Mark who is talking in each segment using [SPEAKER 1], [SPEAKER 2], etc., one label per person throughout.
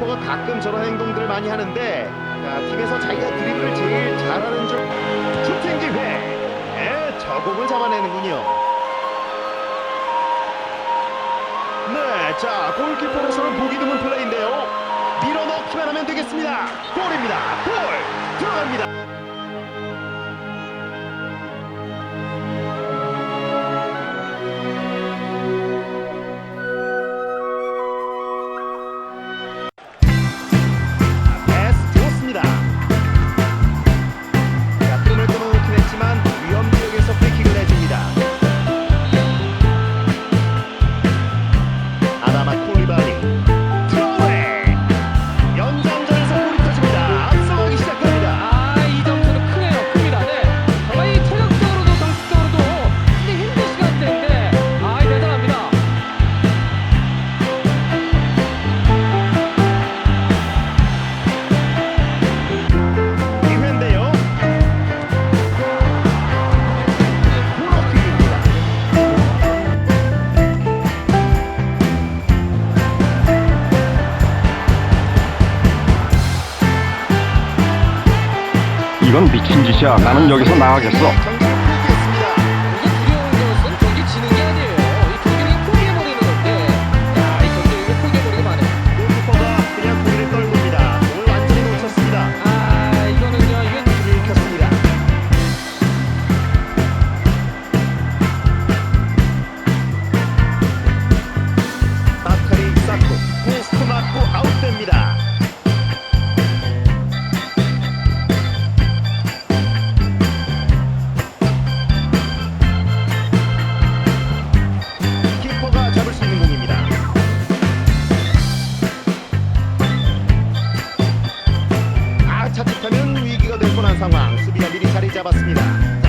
[SPEAKER 1] 골키퍼가 가끔 저런 행동들을 많이 하는데 자, 팀에서 자기가 드리블을 제일 잘하는 중 슈팅 기회. 예, 에, 저곡을 잡아내는군요. 네자 골키퍼로서는 보기 드문 플레이인데요. 밀어넣기만 하면 되겠습니다. 골입니다. 골! 들어갑니다.
[SPEAKER 2] 이건 미친 짓이야. 나는 여기서 나가겠어.
[SPEAKER 1] 위험한 상황. 수비가 미리 자리 잡았습니다.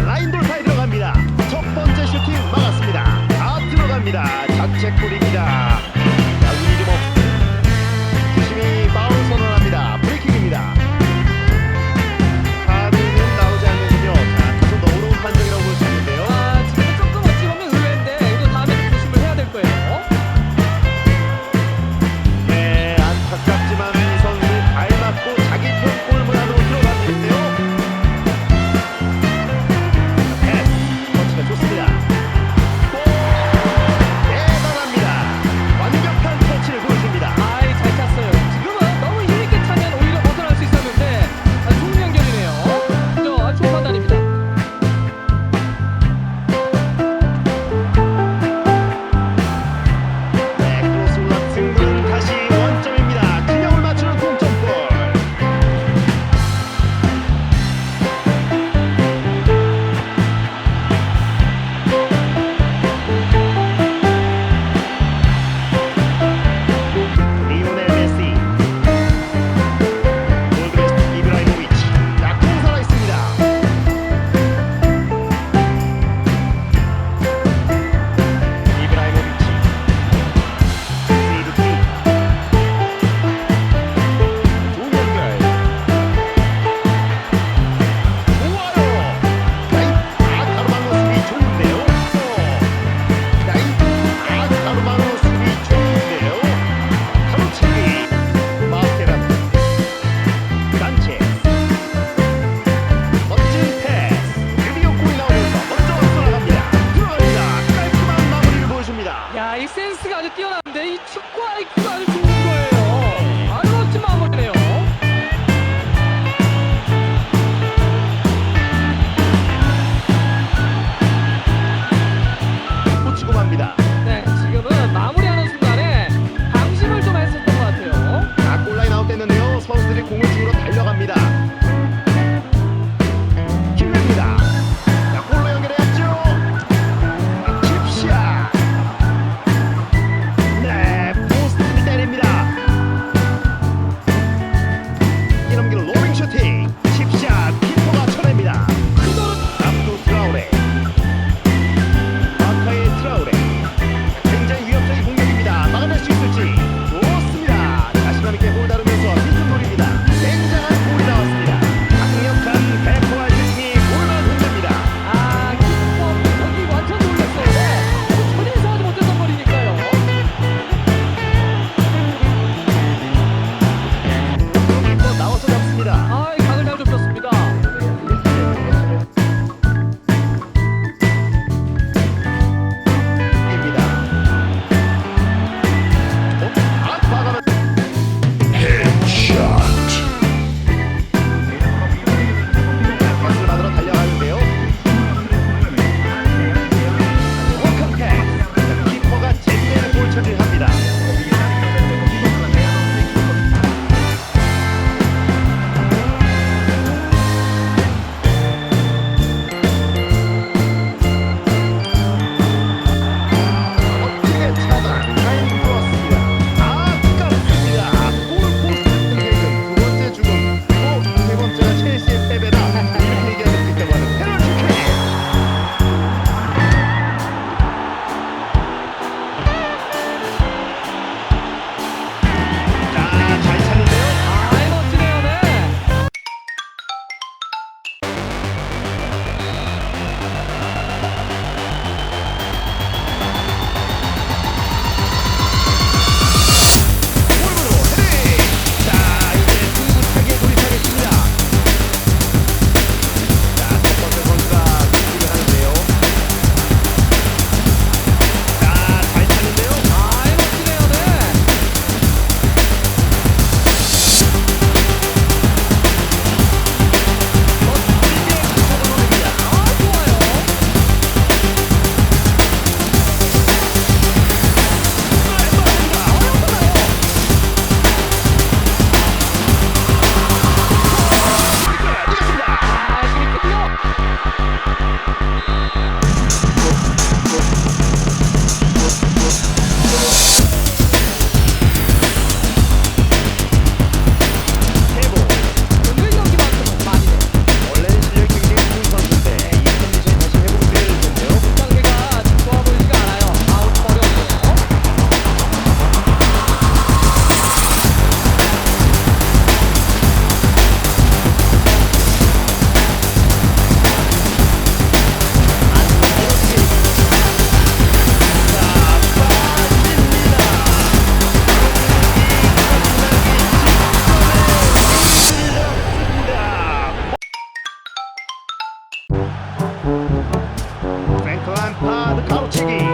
[SPEAKER 1] 완파드 파우치기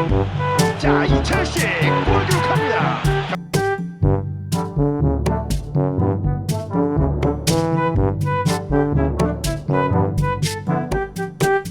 [SPEAKER 1] 자 이철식